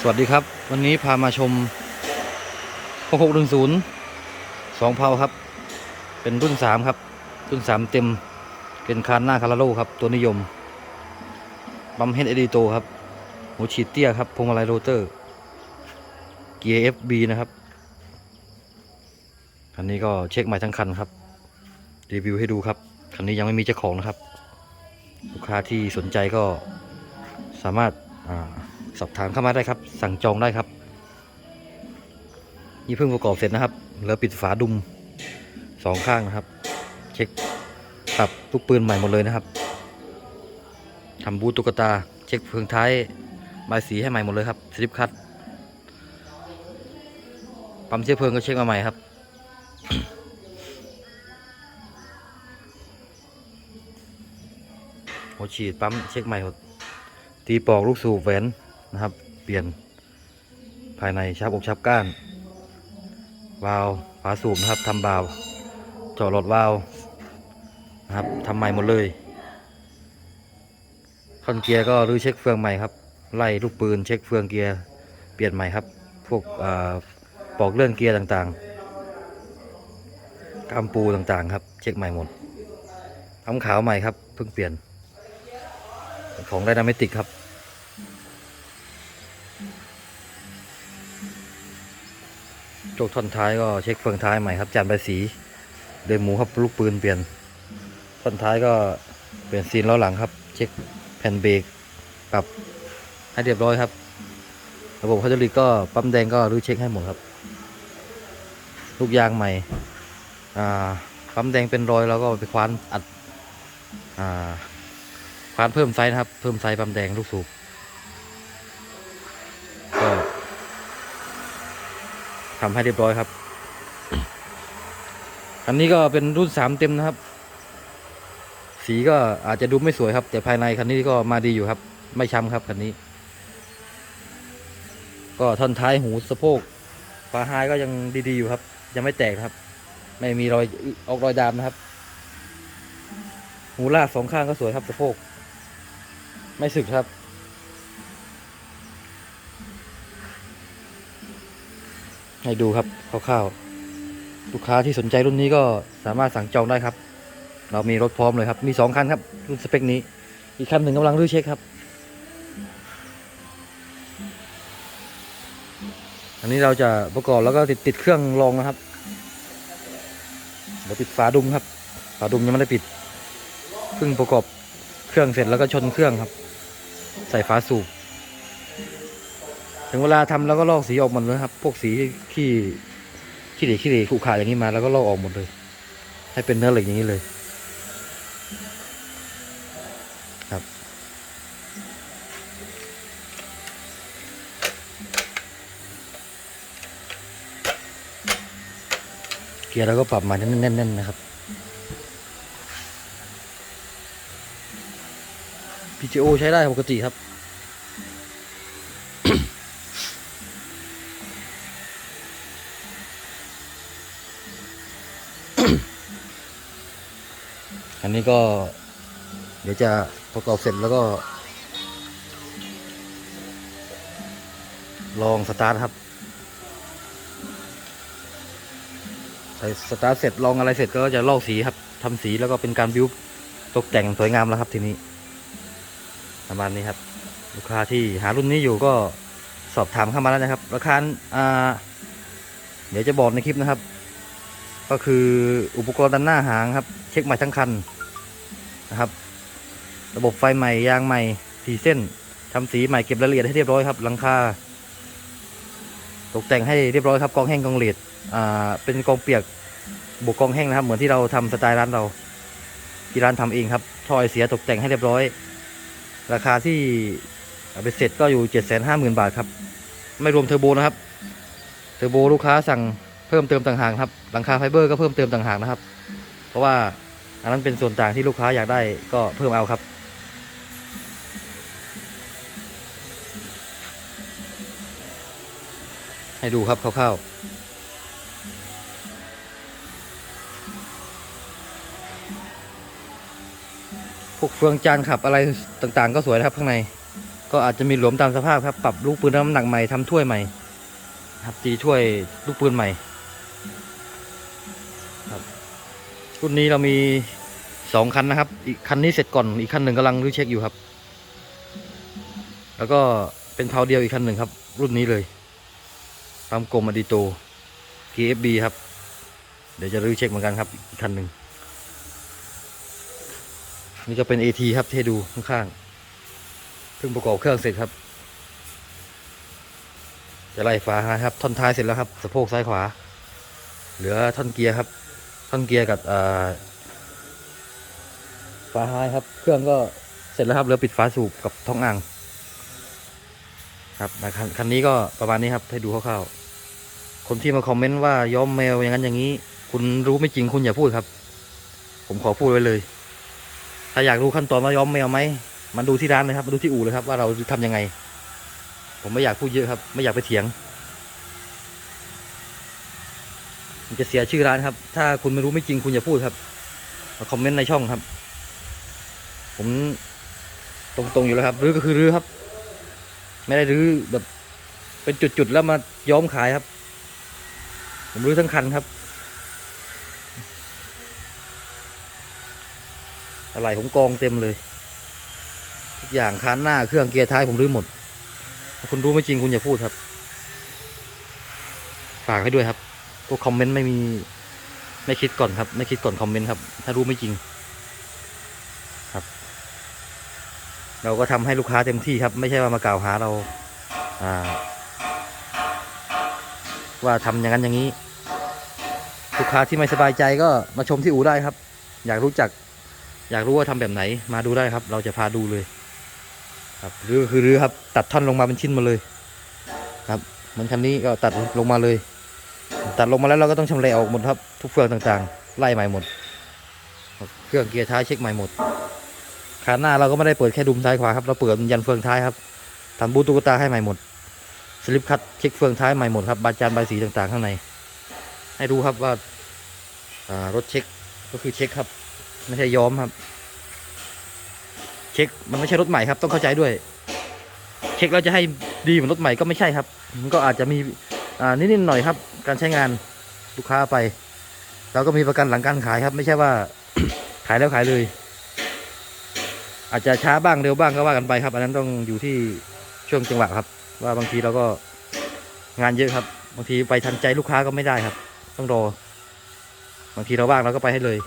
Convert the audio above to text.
สวัสดีครับ วันนี้พามาชม6610 2เพาครับ เป็นรุ่น 3 ครับ รุ่น 3 เต็ม เป็นคานหน้าคาราโลครับ ตัวนิยม บัมเฮดเอดีโตครับหัวฉีดเตี้ยครับพวงมาลัยโรเตอร์ เกียร์ FB นะครับ คันนี้ก็เช็คใหม่ทั้งคันครับ รีวิวให้ดูครับ คันนี้ยังไม่มีเจ้าของนะครับ ลูกค้าที่สนใจก็สามารถอ่า สอบถามเข้ามาได้ครับ สั่งจองได้ครับ นี่เพิ่งประกอบเสร็จนะครับเหลือปิดฝาดุมสองข้างนะครับ เช็คปรับลูกปืนใหม่หมดเลยนะครับทำบูตตุ๊กตา เช็คเฟืองท้ายใบสีให้ใหม่หมดเลยครับสลิปคัตปั๊มเชื้อเพลิงก็เช็คมาใหม่ครับหัวฉีดปั๊มเช็คใหม่หมดตีปอกลูกสูบแหวน นะครับ เปลี่ยนภายในชับอกชับก้าน วาล์วฝาสูบนะครับทำบาล์วเจาะหลอดวาล์วนะครับทำใหม่หมดเลยท่อนเกียร์ก็รื้อเช็คเฟืองใหม่ครับ ไล่ลูกปืนเช็คเฟืองเกียร์เปลี่ยนใหม่ครับ พวกปอกเลื่อนเกียร์ต่างๆกำปูต่างๆครับ เช็คใหม่หมดทำขาวใหม่ครับเพิ่งเปลี่ยน ของไดนามิติกครับ โจกท่อนท้ายก็เช็คเฟืองท้ายใหม่ครับจานใบสี เดินหมูครับลูกปืนเปลี่ยนท่อนท้ายก็เปลี่ยนซีนล้อหลังครับ เช็คแผ่นเบรกปรับให้เรียบร้อยครับ ระบบไฮดรอลิกก็ปั๊มแดงก็รื้อเช็คให้หมดครับ ลูกยางใหม่ปั๊มแดงเป็นรอยแล้วก็ไปคว้านอัดอคว้านเพิ่มไซส์นะครับ เพิ่มไซส์ปั๊มแดงลูกสูบ ทำให้เรียบร้อยครับ อันนี้ก็เป็นรุ่นสามเต็มนะครับ สีก็อาจจะดูไม่สวยครับ แต่ภายในคันนี้ก็มาดีอยู่ครับ ไม่ช้ำครับคันนี้ ก็ท่อนท้ายหูสะโพกฝาท้ายก็ยังดีๆอยู่ครับ ยังไม่แตกครับ ไม่มีรอยออกรอยดามนะครับ หูลากสองข้างก็สวยครับสะโพก ไม่สึกครับ ให้ดูครับคร่าวๆลูกค้าที่สนใจรุ่นนี้ก็สามารถสั่งจองได้ครับ เรามีรถพร้อมเลยครับ มีสองคันครับ รุ่นสเปคนี้ อีกคันหนึ่งกำลังรื้อเช็คครับ อันนี้เราจะประกอบแล้วก็ติดติดเครื่องรองนะครับเดี๋ยวปิดฝาดุมครับฝาดุมยังไม่ได้ปิดเพิ่งประกอบเครื่องเสร็จแล้วก็ชนเครื่องครับ ใส่ฝาสูบ ถึงเวลาทำแล้วก็ลอกสีออกหมดเลยครับ พวกสีขี้ขี้เหร่ขี้เหร่ขรุขระอย่างนี้มาแล้วก็ลอกออกหมดเลย ให้เป็นเนื้อเหล็กอย่างนี้เลย ครับ เกียร์เราก็ปรับมาแน่นๆนะครับ PTO ใช้ได้ปกติครับ อันนี้ก็ เดี๋ยวจะประกอบเสร็จแล้วก็ ลองสตาร์ทครับใส่สตาร์ทเสร็จลองอะไรเสร็จก็จะลอกสีครับทำสีแล้วก็เป็นการบิวตกแต่งสวยงามแล้วครับทีนี้ ประมาณนี้ครับ ลูกค้าที่หารุ่นนี้อยู่ก็สอบถามเข้ามาแล้วนะครับ ราคาอ่าเดี๋ยวจะบอกในคลิปนะครับ ก็คืออุปกรณ์ด้านหน้าหางครับ เช็คใหม่ทั้งคัน นะครับ ระบบไฟใหม่ยางใหม่สีเส้นทำสีใหม่เก็บรายละเอียดให้เรียบร้อยครับหลังคาตกแต่งให้เรียบร้อยครับกองแห้งกองเหลดอ่าเป็นกองเปียกบวกกองแห้งนะครับ เหมือนที่เราทำสไตล์ร้านเรา ที่ร้านทำเองครับทอยเสียตกแต่งให้เรียบร้อย ราคาที่เอาไปเสร็จก็อยู่เจ็ดแสนห้าหมื่นบาทครับ ไม่รวมเทอร์โบนะครับเทอร์โบลูกค้าสั่งเพิ่มเติมต่างหากครับหลังคาไฟเบอร์ก็เพิ่มเติมต่างหากนะครับ เพราะว่า อันนั้นเป็นส่วนต่างที่ลูกค้าอยากได้ก็เพิ่มเอาครับ ให้ดูครับคร่าวๆพวกเฟืองจานขับอะไรต่างๆ ก็สวยนะครับข้างใน ก็อาจจะมีหลวมตามสภาพครับ ปรับลูกปืนน้ำหนักใหม่ทำถ้วยใหม่ครับตีถ้วยลูกปืนใหม่ ครับ รุ่นนี้เรามีสองคันนะครับ อีกคันนี้เสร็จก่อนอีกคันหนึ่งกำลังรื้อเช็คอยู่ครับ แล้วก็เป็นเพาเดียวอีกคันหนึ่งครับ รุ่นนี้เลยปั๊มกลมอดิโต KFB ครับ เดี๋ยวจะรื้อเช็คเหมือนกันครับ อีกคันหนึ่งนี่ก็เป็น AT ครับเทดูข้างๆเพิ่งประกอบเครื่องเสร็จครับ จะไล่ฟ้าครับท่อนท้ายเสร็จแล้วครับสะโพกซ้ายขวา เหลือท่อนเกียร์ครับ ท่อนเกียร์กับอ่าฟ้าท้ายครับ เครื่องก็เสร็จแล้วครับเหลือปิดฝาสูบกับท้องอ่างครับนะคันคันนี้ก็ประมาณนี้ครับ ให้ดูคร่าวๆ คนที่มาคอมเมนต์ว่าย้อมแมวอย่างนั้นอย่างนี้ คุณรู้ไม่จริงคุณอย่าพูดครับ ผมขอพูดไว้เลย ถ้าอยากรู้ขั้นตอนว่าย้อมแมวไหม มันดูที่ร้านเลยครับ มาดูที่อู่เลยครับ ว่าเราทำยังไง ผมไม่อยากพูดเยอะครับ ไม่อยากไปเถียง มันจะเสียชื่อร้านครับ ถ้าคุณไม่รู้ไม่จริงคุณอย่าพูดครับมาคอมเมนต์ในช่องครับ ผมตรงๆอยู่แล้วครับรื้อก็คือรื้อครับ ไม่ได้รื้อแบบ เป็นจุดๆแล้วมาย้อมขายครับ ผมรื้อทั้งคันครับอะไรผมกองเต็มเลย ทุกอย่างคานหน้าเครื่องเกียร์ท้ายผมรื้อหมดคุณรู้ไม่จริงคุณอย่าพูดครับ ฝากให้ด้วยครับ วกคอมเมนต์ไม่มี ไม่คิดก่อนครับ ไม่คิดก่อนคอมเมนต์ครับ ถ้ารู้ไม่จริง ครับ เราก็ทำให้ลูกค้าเต็มที่ครับ ไม่ใช่ว่ามากล่าวหาเรา อ่า ว่าทำอย่างนั้นอย่างนี้ ลูกค้าที่ไม่สบายใจก็มาชมที่อู่ได้ครับ อยากรู้จัก อยากรู้ว่าทำแบบไหน มาดูได้ครับ เราจะพาดูเลย ครับหรือคือหรือครับ ตัดท่อนลงมาเป็นชิ้นมาเลย ครับเหมือนคันนี้ก็ตัดลงมาเลย ตัดลงมาแล้วเราก็ต้องชำแหละออกหมดครับ ทุกเฟืองต่างๆ ไล่ใหม่หมด เครื่องเกียร์ท้ายเช็คใหม่หมดขาหน้าเราก็ไม่ได้เปิดแค่ดุมท้ายขวาครับเราเปิดยันเฟืองท้ายครับทำบูตุกตาให้ใหม่หมดสลิปคัตเช็คเฟืองท้ายใหม่หมดครับบาจานใบสีต่างๆ ข้างใน ให้ดูครับว่าารถเช็คก็คือเช็คครับไม่ใช่ย้อมครับ เช็คมันไม่ใช่รถใหม่ครับ ต้องเข้าใจด้วย เช็คแล้วจะให้ดีเหมือนรถใหม่ก็ไม่ใช่ครับ มันก็อาจจะมีนิดๆหน่อยครับ การใช้งานลูกค้าไป เราก็มีประกันหลังการขายครับ ไม่ใช่ว่า ขายแล้วขายเลย อาจจะช้าบ้างเร็วบ้างก็ว่ากันไปครับ อันนั้นต้องอยู่ที่ช่วงจังหวะครับ ว่าบางทีเราก็งานเยอะครับ บางทีไปทันใจลูกค้าก็ไม่ได้ครับ ต้องรอบางทีเราว่างเราก็ไปให้เลย